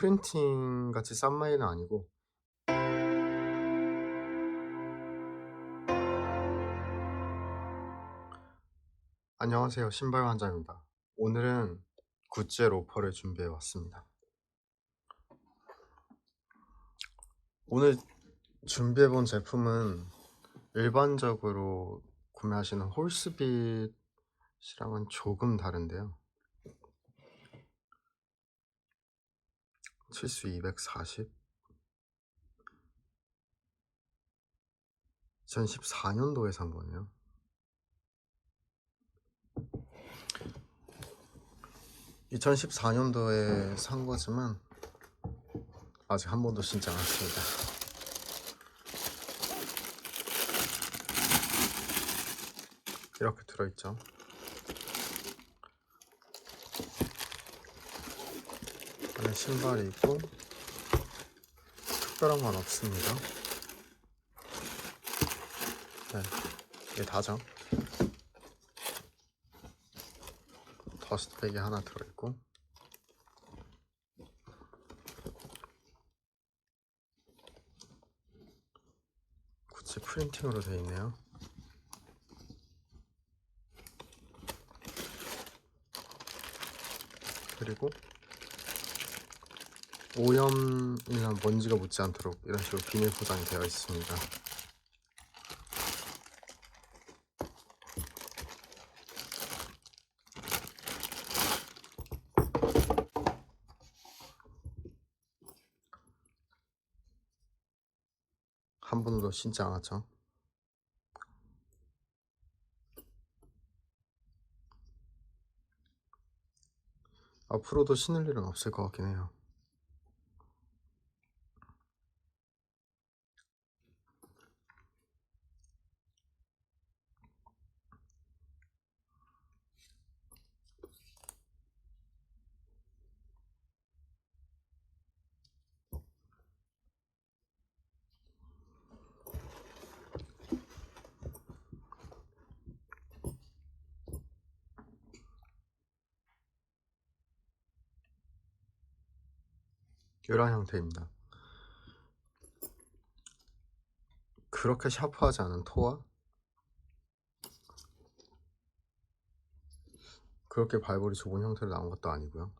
프린팅 같이 싼 마이는 아니고 안녕하세요. 신발 환자입니다. 오늘은 구찌의 로퍼를 준비해 왔습니다. 오늘 준비해 본 제품은 일반적으로 구매하시는 홀스빗이랑은 조금 다른데요. 치수 240 2014년도에 산 거네요. (2014년도에) 산 거지만 아직 한 번도 신지 않았습니다. 이렇게 들어있죠. 안에 신발이 있고 특별한 건 없습니다. 네, 이게 다죠. 더스트백이 하나 들어있고 구찌 프린팅으로 되어 있네요. 그리고 오염이나 먼지가 묻지 않도록 이런 식으로 비닐 포장이 되어 있습니다. 한 번도 신지 않았죠. 앞으로도 신을 일은 없을 것 같긴 해요. 이런 형태입니다. 그렇게 샤프하지 않은 토와 그렇게 발볼이 좁은 형태로 나온 것도 아니고요.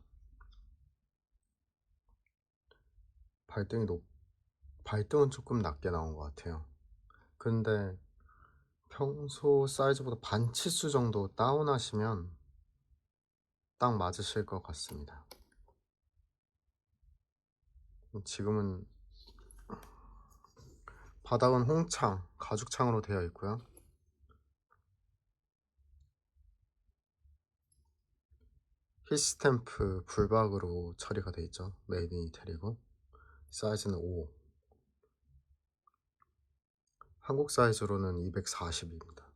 발등이 높, 발등은 조금 낮게 나온 것 같아요. 근데 평소 사이즈보다 반 치수 정도 다운하시면 딱 맞으실 것 같습니다. 지금은 바닥은 홍창, 가죽창으로 되어 있고요. 힐스탬프 불박으로 처리가 되어 있죠. 메이드 인 이태리고 사이즈는 5 한국 사이즈로는 240입니다.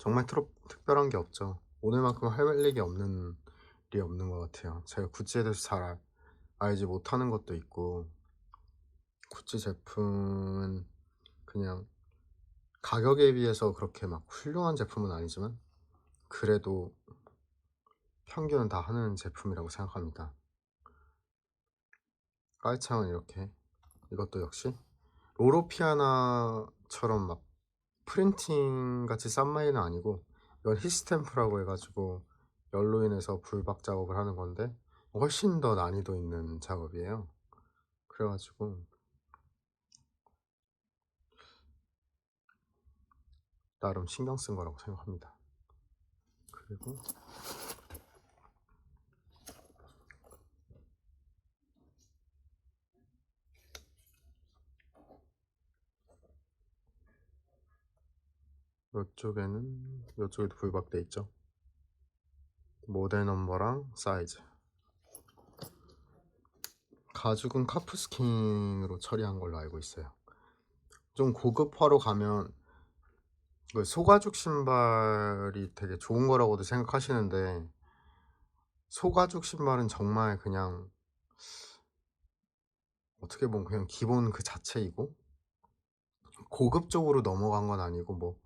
정말 트로, 특별한 게 없죠. 오늘만큼 할 얘기 없는 일이 없는 것 같아요. 제가 구찌에 대해서 잘 알, 알지 못하는 것도 있고 구찌 제품은 그냥 가격에 비해서 그렇게 막 훌륭한 제품은 아니지만 그래도 평균은 다 하는 제품이라고 생각합니다. 깔창은 이렇게 이것도 역시 로로피아나처럼 막 프린팅 같이 싼 마이는 아니고 이건 히스탬프라고 해가지고 열로 인해서 불박 작업을 하는 건데 훨씬 더 난이도 있는 작업이에요. 그래가지고 나름 신경 쓴 거라고 생각합니다. 그리고 이쪽에는 이쪽에도 불박돼 있죠. 모델 넘버랑 사이즈. 가죽은 카프스킨으로 처리한 걸로 알고 있어요. 좀 고급화로 가면 그 소가죽 신발이 되게 좋은 거라고도 생각하시는데 소가죽 신발은 정말 그냥 어떻게 보면 그냥 기본 그 자체이고 고급적으로 넘어간 건 아니고 뭐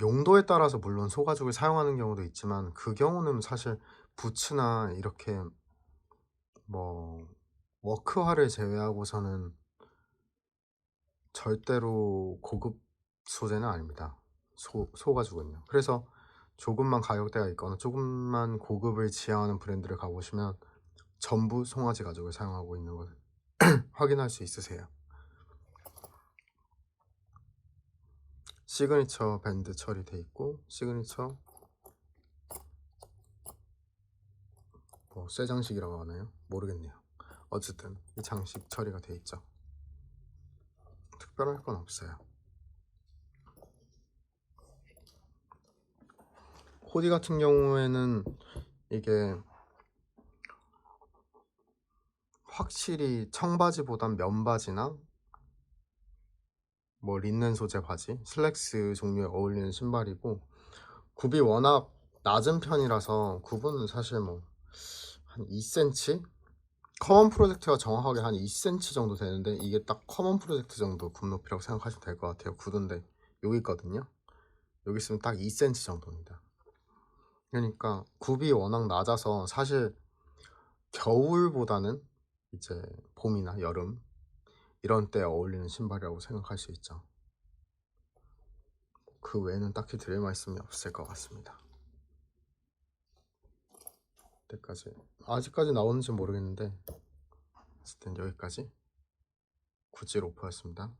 용도에 따라서 물론 소가죽을 사용하는 경우도 있지만 그 경우는 사실 부츠나 이렇게 뭐 워크화를 제외하고서는 절대로 고급 소재는 아닙니다. 소, 소가죽은요. 그래서 조금만 가격대가 있거나 조금만 고급을 지향하는 브랜드를 가보시면 전부 송아지 가죽을 사용하고 있는 것을 확인할 수 있으세요. 시그니처 밴드 처리돼 있고 시그니처 뭐 쇠장식이라고 하나요? 모르겠네요. 어쨌든 이 장식 처리가 돼 있죠. 특별할 건 없어요. 코디 같은 경우에는 이게 확실히 청바지보단 면바지나 뭐 린넨 소재 바지, 슬랙스 종류에 어울리는 신발이고 굽이 워낙 낮은 편이라서 굽은 사실 뭐 한 2cm? 커먼 프로젝트가 정확하게 한 2cm 정도 되는데 이게 딱 커먼 프로젝트 정도 굽 높이라고 생각하시면 될 것 같아요. 구두인데 여기 있거든요. 여기 있으면 딱 2cm 정도입니다. 그러니까 굽이 워낙 낮아서 사실 겨울보다는 이제 봄이나 여름 이런 때 어울리는 신발이라고 생각할 수 있죠. 그 외에는 딱히 드릴 말씀이 없을 것 같습니다. 때까지 아직까지 나오는지 모르겠는데 어쨌든 여기까지 구찌 로퍼였습니다.